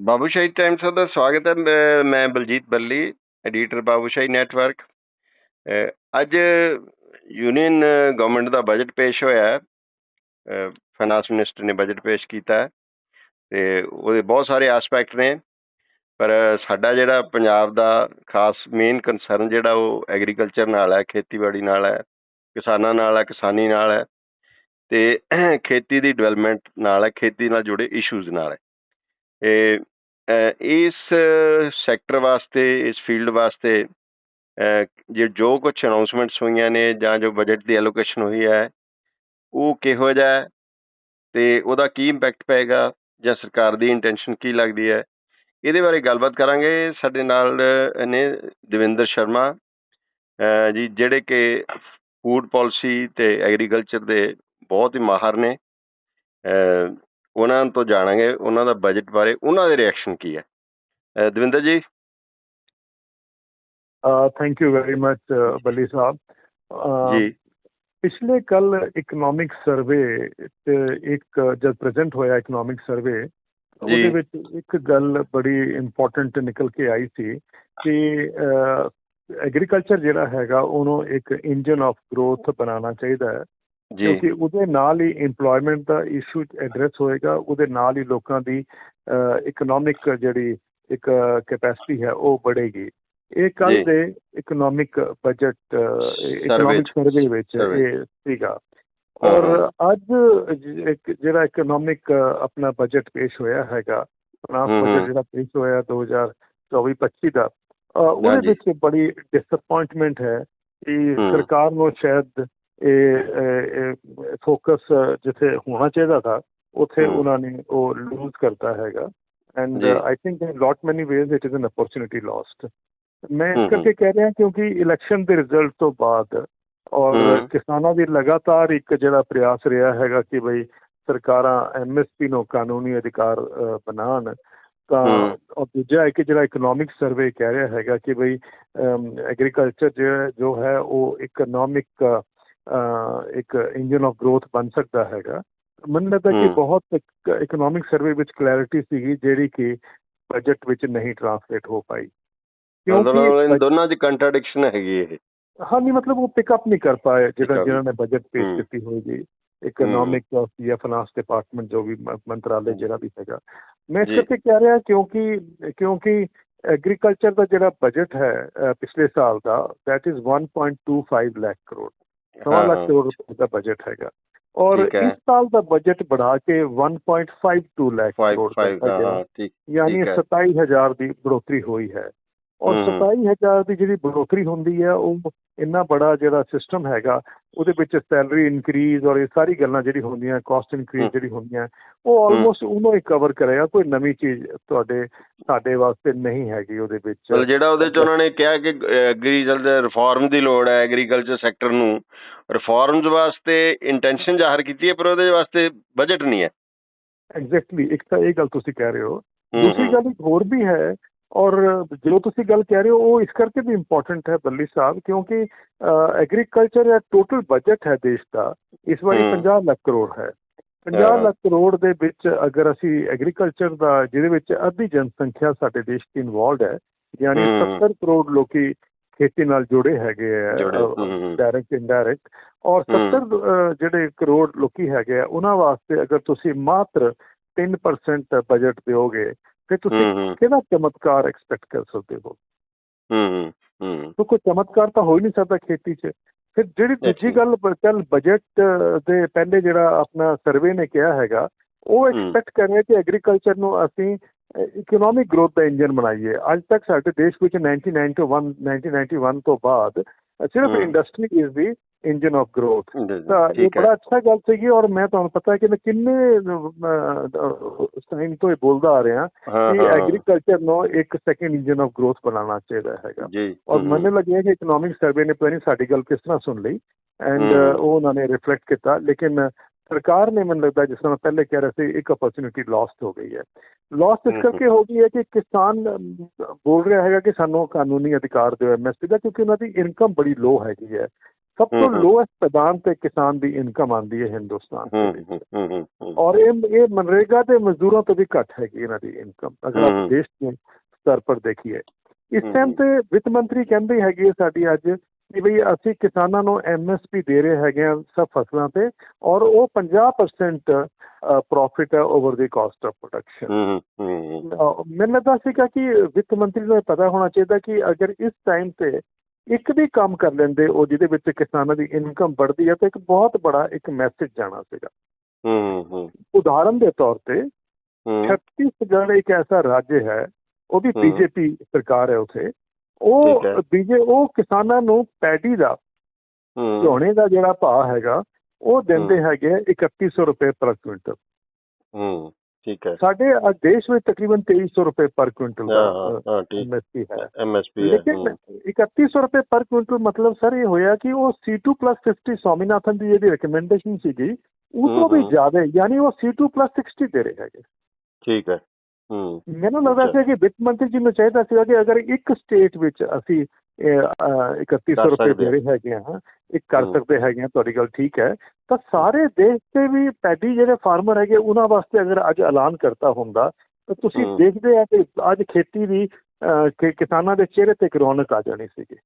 Babushahi Times ਦਾ ਸਵਾਗਤ ਹੈ, ਮੈਂ- ਮੈਂ ਬਲਜੀਤ ਬੱਲੀ ਐਡੀਟਰ ਬਾਬੂਸ਼ਾਹੀ ਨੈਟਵਰਕ ਅੱਜ ਯੂਨੀਅਨ ਗਵਰਨਮੈਂਟ ਦਾ ਬਜਟ ਪੇਸ਼ ਹੋਇਆ ਹੈ। ਫਾਈਨਾਂਸ ਮਿਨਿਸਟਰ ਨੇ ਬਜਟ ਪੇਸ਼ ਕੀਤਾ ਹੈ ਤੇ ਉਹਦੇ ਬਹੁਤ ਸਾਰੇ ਐਸਪੈਕਟ ਨੇ। ਪਰ ਸਾਡਾ ਜਿਹੜਾ ਪੰਜਾਬ ਦਾ ਖਾਸ ਮੇਨ ਕੰਸਰਨ ਜਿਹੜਾ ਉਹ ਐਗਰੀਕਲਚਰ ਨਾਲ ਹੈ, ਖੇਤੀਬਾੜੀ ਨਾਲ ਹੈ, ਕਿਸਾਨਾਂ ਨਾਲ ਹੈ, ਕਿਸਾਨੀ ਨਾਲ ਹੈ ਤੇ ਖੇਤੀ ਦੀ ਡਿਵੈਲਪਮੈਂਟ ਨਾਲ ਹੈ, ਖੇਤੀ ਨਾਲ ਜੁੜੇ ਇਸ਼ੂਜ਼ ਨਾਲ ਹੈ। ਇਸ ਸੈਕਟਰ ਵਾਸਤੇ, ਇਸ ਫੀਲਡ ਵਾਸਤੇ ਜੇ ਜੋ ਕੁਝ ਅਨਾਉਂਸਮੈਂਟਸ ਹੋਈਆਂ ਨੇ ਜਾਂ ਜੋ ਬਜਟ ਦੀ ਐਲੋਕੇਸ਼ਨ ਹੋਈ ਹੈ, ਉਹ ਕਿਹੋ ਜਿਹਾ ਹੈ ਤੇ ਉਹਦਾ ਕੀ ਇੰਪੈਕਟ ਪਏਗਾ ਜਾਂ ਸਰਕਾਰ ਦੀ ਇੰਟੈਂਸ਼ਨ ਕੀ ਲੱਗਦੀ ਹੈ, ਇਹਦੇ ਬਾਰੇ ਗੱਲਬਾਤ ਕਰਾਂਗੇ। ਸਾਡੇ ਨਾਲ ਨੇ ਦਵਿੰਦਰ ਸ਼ਰਮਾ ਜੀ, ਜਿਹੜੇ ਕਿ ਫੂਡ ਪਾਲਿਸੀ ਤੇ ਐਗਰੀਕਲਚਰ ਦੇ ਬਹੁਤ ਹੀ ਮਾਹਰ ਨੇ ਉਹਨਾਂ ਤੋਂ ਜਾਣਾਂਗੇ ਉਹਨਾਂ ਦਾ ਬਜਟ ਬਾਰੇ ਉਹਨਾਂ ਦੇ ਰਿਐਕਸ਼ਨ ਕੀ ਹੈ? Davinder ji? Thank you very much Balli sahib. ਜੀ। ਪਿਛਲੇ ਕੱਲ ਇਕਨੋਮਿਕ ਸਰਵੇ ਤੇ ਇੱਕ ਜਦ ਪ੍ਰੈਜ਼ੈਂਟ ਹੋਇਆ ਇਕਨੋਮਿਕ ਸਰਵੇ ਉਹਦੇ ਵਿੱਚ ਇੱਕ ਗੱਲ ਬੜੀ ਇੰਪੋਰਟੈਂਟ ਨਿਕਲ ਕੇ ਆਈ ਸੀ ਕਿ ਐਗਰੀਕਲਚਰ ਜਿਹੜਾ ਹੈਗਾ ਉਹਨੂੰ ਇੱਕ ਇੰਜਨ ਆਫ ਗਰੋਥ ਬਣਾਉਣਾ ਚਾਹੀਦਾ ਹੈ। ਕਿਉਂਕਿ ਉਹਦੇ ਨਾਲ ਹੀ EMPLOYMENT ਦਾ ਇਸ਼ੂ ਐਡਰੈਸ ਹੋਏਗਾ ਉਹਦੇ ਨਾਲ ਹੀ ਲੋਕਾਂ ਦੀ ਇਕਨੋਮਿਕ ਜਿਹੜੀ ਇੱਕ ਕੈਪੈਸਿਟੀ ਹੈ ਉਹ ਵਧੇਗੀ ਇਹ ਕੱਲ। ਦੇ ਇਕਨੋਮਿਕ ਬਜਟ ਇਕਨੋਮਿਕ ਸਰਵੇ ਵਿੱਚ। ਇਹ ਸੀਗਾ ਔਰ ਅੱਜ ਜਿਹੜਾ ਇਕਨੋਮਿਕ ਆਪਣਾ ਬਜਟ ਪੇਸ਼ ਹੋਇਆ ਹੈਗਾ ਹਮ। ਬਜਟ ਜਿਹੜਾ ਪੇਸ਼ ਹੋਇਆ 2024-25 ਦਾ ਉਹਦੇ। ਵਿੱਚ ਬੜੀ ਡਿਸਪਾਇੰਟਮੈਂਟ ਹੈ ਕਿ। ਸਰਕਾਰ ਨੂੰ ਸ਼ਾਇਦ ਇਹ ਫੋਕਸ ਜਿੱਥੇ ਹੋਣਾ ਚਾਹੀਦਾ था ਉੱਥੇ। ਉਹਨਾਂ ਨੇ ਉਹ ਲੂਜ਼ ਕਰਤਾ ਹੈਗਾ and. I think in lot many ways it is an opportunity lost ਮੈਂ ਇਸ ਕਰਕੇ ਕਹਿ ਰਿਹਾ ਕਿਉਂਕਿ ਇਲੈਕਸ਼ਨ ਦੇ ਰਿਜ਼ਲਟ ਤੋਂ ਬਾਅਦ ਔਰ। ਕਿਸਾਨਾਂ ਦੀ ਲਗਾਤਾਰ ਇੱਕ ਜਿਹੜਾ ਪ੍ਰਯਾਸ ਰਿਹਾ ਹੈਗਾ ਕਿ ਬਈ ਸਰਕਾਰਾਂ ਐਮਐਸਪੀ ਨੂੰ ਕਾਨੂੰਨੀ ਅਧਿਕਾਰ ਬਣਾਉਣ ਤਾਂ। ਔਰ ਦੂਜਾ ਹੈ ਕਿ ਜਿਹੜਾ ਇਕਨੋਮਿਕ ਸਰਵੇ ਕਹਿ ਰਿਹਾ ਹੈਗਾ ਕਿ ਬਈ ਐਗਰੀਕਲਚਰ ਜਿਹੜਾ ਜੋ ਹੈ ਉਹ ਇਕਨੋਮਿਕ ਇੱਕ ਇੰਜਨ ਆਫ ਗਰੋਥ ਬਣ ਸਕਦਾ ਹੈਗਾ। ਮੈਨੂੰ ਲੱਗਦਾ ਕਿ। ਬਹੁਤ ਇਕਨੋਮਿਕ ਸਰਵੇ ਵਿੱਚ ਕਲੈਰਿਟੀ ਸੀਗੀ ਜਿਹੜੀ ਕਿ ਬਜਟ ਵਿੱਚ ਨਹੀਂ ਟ੍ਰਾਂਸਲੇਟ ਹੋ ਪਾਈ। ਕਿਉਂਕਿ ਦੋਨਾਂ 'ਚ ਕੰਟਰਡਿਕਸ਼ਨ ਹੈਗੀ ਇਹ। ਹਾਂ ਨਹੀਂ ਮਤਲਬ ਉਹ ਪਿਕ ਅਪ ਨਹੀਂ ਕਰ ਪਾਏ ਜਿਹੜਾ ਜਿਹਨਾਂ ਨੇ ਬਜਟ ਪੇਸ਼। ਕੀਤੀ ਹੋਏਗੀ। ਇਕਨੋਮਿਕ ਜਾਂ ਫਾਈਨਾਂਸ ਡਿਪਾਰਟਮੈਂਟ ਜੋ ਵੀ ਮੰਤਰਾਲੇ ਜਿਹੜਾ ਵੀ ਹੈਗਾ। ਮੈਂ ਇਸ। ਕਰਕੇ ਕਹਿ ਰਿਹਾ ਕਿਉਂਕਿ ਕਿਉਂਕਿ ਐਗਰੀਕਲਚਰ ਦਾ ਜਿਹੜਾ ਬਜਟ ਹੈ ਪਿਛਲੇ ਸਾਲ ਦਾ that is 1.25 ਲੱਖ ਕਰੋੜ ਸਵਾ ਲੱਖ ਕਰੋੜ ਰੁਪਏ ਦਾ ਬਜਟ ਹੈਗਾ। ਔਰ ਇਸ ਸਾਲ ਦਾ ਬਜਟ ਬਣਾ ਕੇ 1.52 ਲੱਖ ਕਰੋੜ ਰੁਪਏ ਠੀਕ ਯਾਨੀ 27000 ਦੀ ਬੜੋਤਰੀ ਹੋਈ ਹੈ। ਔਰ 27000 ਦੀ ਜਿਹੜੀ ਬਰੋਕਰੀ ਹੁੰਦੀ ਹੈ ਉਹ ਇੰਨਾ ਬੜਾ ਜਿਹੜਾ ਸਿਸਟਮ ਹੈਗਾ ਉਹਦੇ ਵਿੱਚ ਸੈਲਰੀ ਇਨਕਰੀਜ਼ ਔਰ ਇਹ ਸਾਰੀ ਗੱਲਾਂ ਜਿਹੜੀ ਹੁੰਦੀਆਂ ਕਾਸਟ ਇਨਕਰੀਜ਼ ਜਿਹੜੀ ਹੁੰਦੀਆਂ ਉਹ ਆਲਮੋਸਟ ਉਹਨੂੰ ਹੀ ਕਵਰ ਕਰੇਗਾ ਕੋਈ ਨਵੀਂ ਚੀਜ਼ ਤੁਹਾਡੇ ਸਾਡੇ ਵਾਸਤੇ ਨਹੀਂ ਹੈਗੀ ਉਹਦੇ ਵਿੱਚ। ਚਲ ਜਿਹੜਾ ਉਹਦੇ ਚ ਉਹਨਾਂ ਨੇ ਕਿਹਾ ਕਿ ਐਗਰੀਕਲਚਰ ਰਿਫਾਰਮ ਦੀ ਲੋੜ ਹੈ ਐਗਰੀਕਲਚਰ ਸੈਕਟਰ ਨੂੰ ਰਿਫਾਰਮਸ ਵਾਸਤੇ ਇੰਟੈਂਸ਼ਨ ਜ਼ਾਹਰ ਕੀਤੀ ਹੈ ਪਰ ਉਹਦੇ ਵਾਸਤੇ ਬਜਟ ਨਹੀਂ ਹੈ। ਐਗਜ਼ੈਕਟਲੀ ਇੱਕ ਤਾਂ ਇਹ ਗੱਲ ਤੁਸੀਂ ਕਹਿ ਰਹੇ ਹੋ। ਦੂਸਰੀ ਗੱਲ ਇੱਕ ਹੋਰ ਵੀ ਹੈ ਔਰ ਜੋ ਤੁਸੀਂ ਗੱਲ ਕਹਿ ਰਹੇ ਹੋ ਉਹ ਇਸ ਕਰਕੇ ਵੀ ਇੰਪੋਰਟੈਂਟ ਹੈ ਬੱਲੀ ਸਾਹਿਬ ਕਿਉਂਕਿ ਐਗਰੀਕਲਚਰ ਦਾ ਟੋਟਲ ਬਜਟ ਹੈ ਦੇਸ਼ ਦਾ ਇਸ ਵਾਰੀ ਹਮ। 50 ਲੱਖ ਕਰੋੜ ਹੈ 50 ਹਾਂ। ਲੱਖ ਕਰੋੜ ਦੇ ਵਿੱਚ ਅਗਰ ਅਸੀਂ ਐਗਰੀਕਲਚਰ ਦਾ ਜਿਹਦੇ ਵਿੱਚ ਅੱਧੀ ਜਨਸੰਖਿਆ ਸਾਡੇ ਦੇਸ਼ ਦੀ ਇਨਵੋਲਡ ਹੈ ਯਾਨੀ ਹਮ। 70 ਕਰੋੜ ਲੋਕੀ ਖੇਤੀ ਨਾਲ ਜੁੜੇ ਹੈਗੇ ਆ। ਡਾਇਰੈਕਟ ਇਨਡਾਇਰੈਕਟ ਔਰ ਹਮ। 70 ਅ, ਜਿਹੜੇ ਕਰੋੜ ਲੋਕੀ ਹੈਗੇ ਆ ਉਹਨਾਂ ਵਾਸਤੇ ਅਗਰ ਤੁਸੀਂ ਮਾਤਰ 3% ਬਜਟ ਦਿਓਗੇ ਤੇ ਤੁਸੀਂ। ਕਿਹੜਾ ਚਮਤਕਾਰ ਐਕਸਪੈਕਟ ਕਰ ਸਕਦੇ ਹੋ ਹੂੰ ਹੂੰ ਤੋ ਕੋਈ ਚਮਤਕਾਰ ਤਾਂ ਹੋ ਹੀ ਨਹੀਂ ਸਕਦਾ ਖੇਤੀ 'ਚ ਫਿਰ ਜਿਹੜੀ ਦੂਜੀ. ਗੱਲ ਚੱਲ ਬਜਟ ਦੇ ਪਹਿਲੇ ਜਿਹੜਾ ਆਪਣਾ ਸਰਵੇ ਨੇ ਕਿਹਾ ਹੈਗਾ ਉਹ। ਐਕਸਪੈਕਟ ਕਰ ਰਿਹਾ ਕਿ ਐਗਰੀਕਲਚਰ ਨੂੰ ਅਸੀਂ ਇਕਨੋਮਿਕ ਗਰੋਥ ਦਾ ਇੰਜਨ ਬਣਾਈਏ ਅੱਜ ਤੱਕ ਸਾਡੇ ਦੇਸ਼ ਵਿੱਚ 1991 1991 ਤੋਂ ਬਾਅਦ ਸਿਰਫ। Industry is the engine of growth ਤਾਂ ਇਹ ਬੜਾ ਅੱਛਾ ਗੱਲ ਸੀਗੀ ਔਰ ਮੈਂ ਤੁਹਾਨੂੰ ਪਤਾ ਹੈ ਕਿ ਮੈਂ ਕਿੰਨੇ ਟਾਈਮ ਤੋਂ ਇਹ ਬੋਲਦਾ ਆ ਰਿਹਾ ਕਿ ਐਗਰੀਕਲਚਰ ਨੂੰ ਇੱਕ ਸੈਕੰਡ ਇੰਜਨ ਆਫ ਗਰੋਥ ਬਣਾਉਣਾ ਚਾਹੀਦਾ ਹੈਗਾ। ਔਰ ਮੈਨੂੰ ਲੱਗਿਆ ਕਿ ਇਕਨੋਮਿਕ ਸਰਵੇ ਨੇ ਪਤਾ ਨਹੀਂ ਸਾਡੀ ਗੱਲ ਕਿਸ ਤਰ੍ਹਾਂ ਸੁਣ ਲਈ। ਐਂਡ। ਉਹ ਉਹਨਾਂ ਨੇ ਰਿਫਲੈਕਟ ਕੀਤਾ। ਲੇਕਿਨ ਸਰਕਾਰ ਨੇ ਮੈਨੂੰ ਲੱਗਦਾ ਜਿਸ ਤਰ੍ਹਾਂ ਪਹਿਲੇ ਕਹਿ ਰਹੇ ਸੀ ਇੱਕ ਅਪਰਚੁਨਿਟੀ ਲਾਸਟ ਹੋ ਗਈ ਹੈ। ਲਾਸਟ ਇਸ। ਕਰਕੇ ਹੋ ਗਈ ਹੈ ਕਿ ਕਿਸਾਨ ਬੋਲ ਰਿਹਾ ਹੈਗਾ ਕਿ ਸਾਨੂੰ ਕਾਨੂੰਨੀ ਅਧਿਕਾਰ ਦਿਓ ਐਮਐਸਪੀ ਦਾ ਕਿਉਂਕਿ ਉਹਨਾਂ ਦੀ ਇਨਕਮ ਬੜੀ ਲੋ ਹੈਗੀ ਹੈ। ਸਭ ਤੋਂ। ਲੋਐਸਟ ਪੈਦਾਨ ਤੇ ਕਿਸਾਨ ਦੀ ਇਨਕਮ ਆਉਂਦੀ ਹੈ ਹਿੰਦੁਸਤਾਨ ਦੇ ਵਿੱਚ ਔਰ ਇਹ ਇਹ ਮਨਰੇਗਾ ਦੇ ਮਜ਼ਦੂਰਾਂ ਤੋਂ ਵੀ ਘੱਟ ਹੈਗੀ ਇਹਨਾਂ ਦੀ ਇਨਕਮ ਅਗਰ। ਆਪ ਦੇਸ਼ ਦੇ ਸਤਰ ਪਰ ਦੇਖੀਏ ਇਸ। ਟਾਈਮ ਤੇ ਵਿੱਤ ਮੰਤਰੀ ਕਹਿੰਦੇ ਹੈਗੇ ਸਾਡੀ ਅੱਜ ਕਿ ਵੀ ਅਸੀਂ ਕਿਸਾਨਾਂ ਨੂੰ ਐਮਐਸਪੀ ਦੇ ਰਹੇ ਹੈਗੇ ਆ ਸਭ ਫਸਲਾਂ ਤੇ ਔਰ ਉਹ 50% ਪ੍ਰੋਫਿਟ ਹੈ over the cost of production ਮੈਨੂੰ ਲੱਗਦਾ ਸੀਗਾ ਕਿ ਵਿੱਤ ਮੰਤਰੀ ਨੂੰ ਪਤਾ ਹੋਣਾ ਚਾਹੀਦਾ ਕਿ ਅਗਰ ਇਸ ਟਾਈਮ ਤੇ ਇੱਕ ਵੀ ਕੰਮ ਕਰ ਲੈਂਦੇ ਉਹ ਜਿਹਦੇ ਵਿੱਚ ਕਿਸਾਨਾਂ ਦੀ ਇਨਕਮ ਵੱਧਦੀ ਹੈ ਤਾਂ ਇੱਕ ਬਹੁਤ ਬੜਾ ਇੱਕ ਮੈਸੇਜ ਜਾਣਾ ਸੀਗਾ। ਹੂੰ ਹੂੰ। ਉਦਾਹਰਨ ਦੇ ਤੌਰ ਤੇ ਛੱਤੀਸਗੜ੍ਹ ਇੱਕ ਐਸਾ ਰਾਜ ਹੈ ਉਹ ਵੀ। ਬੀਜੇਪੀ ਸਰਕਾਰ ਹੈ ਉਥੇ। ਉਹ। ਬੀਜੇ ਉਹ ਕਿਸਾਨਾਂ ਨੂੰ ਪੈਡੀ ਦਾ ਝੋਨੇ ਦਾ ਜਿਹੜਾ ਭਾਅ ਹੈਗਾ ਉਹ ਦਿੰਦੇ ਹੈਗੇ ਆ 3100 ਰੁਪਏ ਪਰ ਕੁਇੰਟਲ। ਹੂੰ। ਠੀਕ ਹੈ। ਸਾਡੇ ਦੇਸ਼ ਵਿੱਚ ਤਕਰੀਬਨ 2300 ਰੁਪਏ ਪਰ ਕੁਇੰਟਲ ਹਾਂ ਹਾਂ ਦਾ ਐਮਐਸਪੀ ਹੈ। ਐਮਐਸਪੀ ਹੈ ਲੇਕਿਨ ਹੂੰ, 3100 ਰੁਪਏ ਪਰ ਕੁਇੰਟਲ ਮਤਲਬ ਸਰ ਇਹ ਹੋਇਆ ਕਿ ਉਹ C2+50 ਸਵਾਮੀਨਾਥਨ ਦੀ ਜਿਹੜੀ ਰეკਮੈਂਡੇਸ਼ਨ ਸੀਗੀ ਉਹ ਤੋਂ ਵੀ। ਜ਼ਿਆਦਾ ਯਾਨੀ ਉਹ C2+60 ਦੇ ਰਹੇ ਹੈਗੇ। ਠੀਕ ਹੈ ਹੂੰ। ਮੈਨੂੰ ਲੱਗਦਾ। ਸੀ ਕਿ ਵਿੱਤ ਮੰਤਰੀ ਜੀ ਨੂੰ ਚਾਹੀਦਾ ਸੀਗਾ ਕਿ ਅਗਰ ਇੱਕ ਸਟੇਟ ਵਿੱਚ ਅਸੀਂ 3100 ਕਰ ਰੁਪਏ ਦੇ ਰਹੇ ਹੈਗੇ ਹਾਂ। ਇੱਕ ਕਰ। ਸਕਦੇ ਹੈਗੇ ਹਾਂ ਤੁਹਾਡੀ ਗੱਲ ਠੀਕ ਹੈ। ਤਾਂ ਸਾਰੇ ਦੇਸ਼ ਤੇ ਵੀ ਪੈਡੀ ਜਿਹੜੇ ਫਾਰਮਰ ਹੈਗੇ ਉਹਨਾਂ ਵਾਸਤੇ ਅਗਰ ਅੱਜ ਐਲਾਨ ਕਰਤਾ ਹੁੰਦਾ ਤਾਂ ਤੁਸੀਂ। ਦੇਖਦੇ ਆ ਕਿ ਅੱਜ ਖੇਤੀ ਦੀ ਅਹ, ਕਿ ਕਿਸਾਨਾਂ ਦੇ ਚਿਹਰੇ ਤੇ ਰੌਣਕ ਆ ਜਾਣੀ ਸੀਗੀ।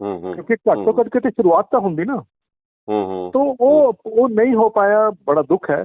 ਹੂੰ ਹੂੰ। ਕਿਉਂਕਿ ਘੱਟ ਤੋਂ ਘੱਟ ਕਿਤੇ ਸ਼ੁਰੂਆਤ ਤਾਂ ਹੁੰਦੀ ਨਾ। ਹੂੰ ਹੂੰ। ਤਾਂ ਉਹ ਉਹ ਨਹੀਂ ਹੋ ਪਾਇਆ ਬੜਾ ਦੁੱਖ ਹੈ।